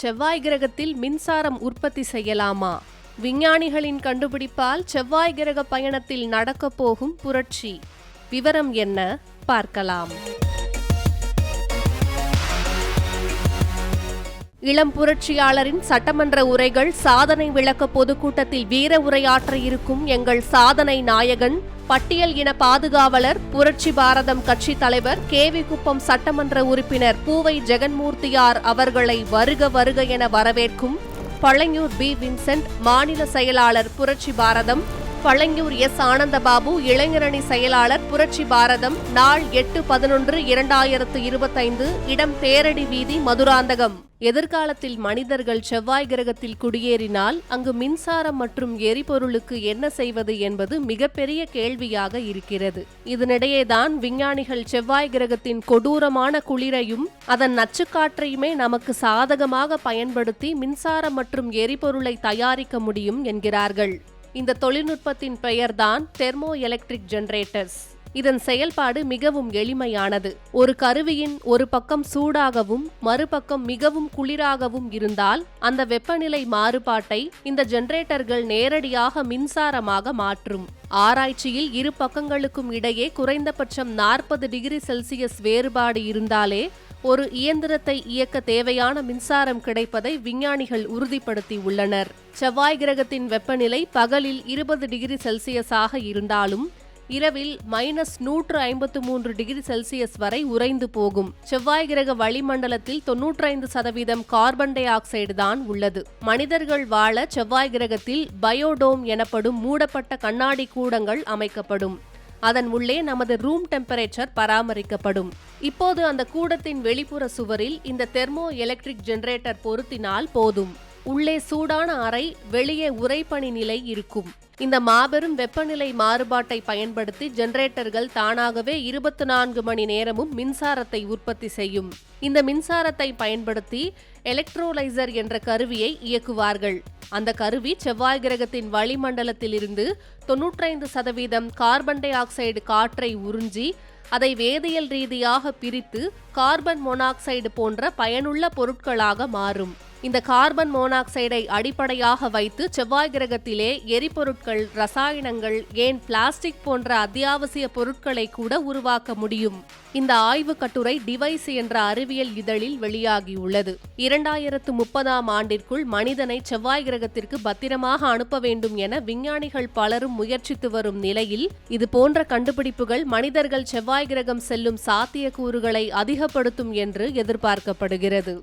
செவ்வாய் கிரகத்தில் மின்சாரம் உற்பத்தி செய்யலாமா? விஞ்ஞானிகளின் கண்டுபிடிப்பால் செவ்வாய் கிரக பயணத்தில் நடக்கப் போகும் புரட்சி. விவரம் என்ன? பார்க்கலாம். இளம் புரட்சியாளரின் சட்டமன்ற உரைகள் சாதனை விளக்க பொதுக்கூட்டத்தில் வீர உரையாற்ற இருக்கும் எங்கள் சாதனை நாயகன் பட்டியல் இன பாதுகாவலர் புரட்சி பாரதம் கட்சி தலைவர் கேவி குப்பம் சட்டமன்ற உறுப்பினர் பூவை ஜெகன்மூர்த்தியார் அவர்களை வருக வருக என வரவேற்கும் பழையூர் பி. வின்சென்ட் மாநில செயலாளர் புரட்சி பாரதம் பழங்கூர் எஸ் ஆனந்தபாபு இளைஞரணி செயலாளர் புரட்சி பாரதம் நாள் எட்டு பதினொன்று இரண்டாயிரத்து இருபத்தைந்து இடம் தேரடி வீதி மதுராந்தகம். எதிர்காலத்தில் மனிதர்கள் செவ்வாய் கிரகத்தில் குடியேறினால் அங்கு மின்சாரம் மற்றும் எரிபொருளுக்கு என்ன செய்வது என்பது மிகப்பெரிய கேள்வியாக இருக்கிறது. இதனிடையேதான் விஞ்ஞானிகள் செவ்வாய் கிரகத்தின் கொடூரமான குளிரையும் அதன் நச்சுக்காற்றையுமே நமக்கு சாதகமாக பயன்படுத்தி மின்சாரம் மற்றும் எரிபொருளை தயாரிக்க முடியும் என்கிறார்கள். இந்த தொழில்நுட்பத்தின் பெயர்தான் தெர்மோ எலக்ட்ரிக் ஜெனரேட்டர்ஸ். இதன் செயல்பாடு மிகவும் எளிமையானது. ஒரு கருவியின் ஒரு பக்கம் சூடாகவும் மறுபக்கம் மிகவும் குளிராகவும் இருந்தால் அந்த வெப்பநிலை மாறுபாட்டை இந்த ஜெனரேட்டர்கள் நேரடியாக மின்சாரமாக மாற்றும். ஆராய்ச்சியில் இரு பக்கங்களுக்கும் இடையே குறைந்தபட்சம் நாற்பது டிகிரி செல்சியஸ் வேறுபாடு இருந்தாலே ஒரு இயந்திரத்தை இயக்க தேவையான மின்சாரம் கிடைப்பதை விஞ்ஞானிகள் உறுதிப்படுத்தி உள்ளனர். செவ்வாய் கிரகத்தின் வெப்பநிலை பகலில் இருபது டிகிரி செல்சியஸாக இருந்தாலும் இரவில் மைனஸ் நூற்று ஐம்பத்து மூன்று டிகிரி செல்சியஸ் வரை உறைந்து போகும். செவ்வாய் கிரக வளிமண்டலத்தில் தொன்னூற்றைந்து சதவீதம் கார்பன் டை ஆக்சைடு தான் உள்ளது. மனிதர்கள் வாழ செவ்வாய் கிரகத்தில் பயோடோம் எனப்படும் மூடப்பட்ட கண்ணாடி கூடங்கள் அமைக்கப்படும். அதன் உள்ளே நமது ரூம் டெம்பரேச்சர் பராமரிக்கப்படும். இப்போது அந்த கூடத்தின் வெளிப்புற சுவரில் இந்த தெர்மோ எலக்ட்ரிக் ஜெனரேட்டர் பொருத்தினால் போதும். உள்ளே சூடான அறை வெளியே உறைபனி நிலை இருக்கும். இந்த மாபெரும் வெப்பநிலை மாறுபாட்டை பயன்படுத்தி ஜெனரேட்டர்கள் தானாகவே இருபத்தி நான்கு மணி நேரமும் மின்சாரத்தை உற்பத்தி செய்யும். இந்த மின்சாரத்தை பயன்படுத்தி எலக்ட்ரோலைசர் என்ற கருவியை இயக்குவார்கள். அந்த கருவி செவ்வாய் கிரகத்தின் வளிமண்டலத்திலிருந்து தொன்னூற்றைந்து சதவீதம் கார்பன் டை ஆக்சைடு காற்றை உறிஞ்சி அதை வேதியியல் ரீதியாக பிரித்து கார்பன் மோனாக்சைடு போன்ற பயனுள்ள பொருட்களாக மாறும். இந்த கார்பன் மோனாக்சைடை அடிப்படையாக வைத்து செவ்வாய் கிரகத்திலே எரிபொருட்கள் ரசாயனங்கள் ஏன் பிளாஸ்டிக் போன்ற அத்தியாவசிய பொருட்களை கூட உருவாக்க முடியும். இந்த ஆய்வு கட்டுரை டிவைஸ் என்ற அறிவியல் இதழில் வெளியாகியுள்ளது. இரண்டாயிரத்து முப்பதாம் ஆண்டிற்குள் மனிதனை செவ்வாய் கிரகத்திற்கு பத்திரமாக அனுப்ப வேண்டும் என விஞ்ஞானிகள் பலரும் முயற்சித்து வரும் நிலையில் இது போன்ற கண்டுபிடிப்புகள் மனிதர்கள் செவ்வாய் கிரகம் செல்லும் சாத்தியக்கூறுகளை அதிகப்படுத்தும் என்று எதிர்பார்க்கப்படுகிறது.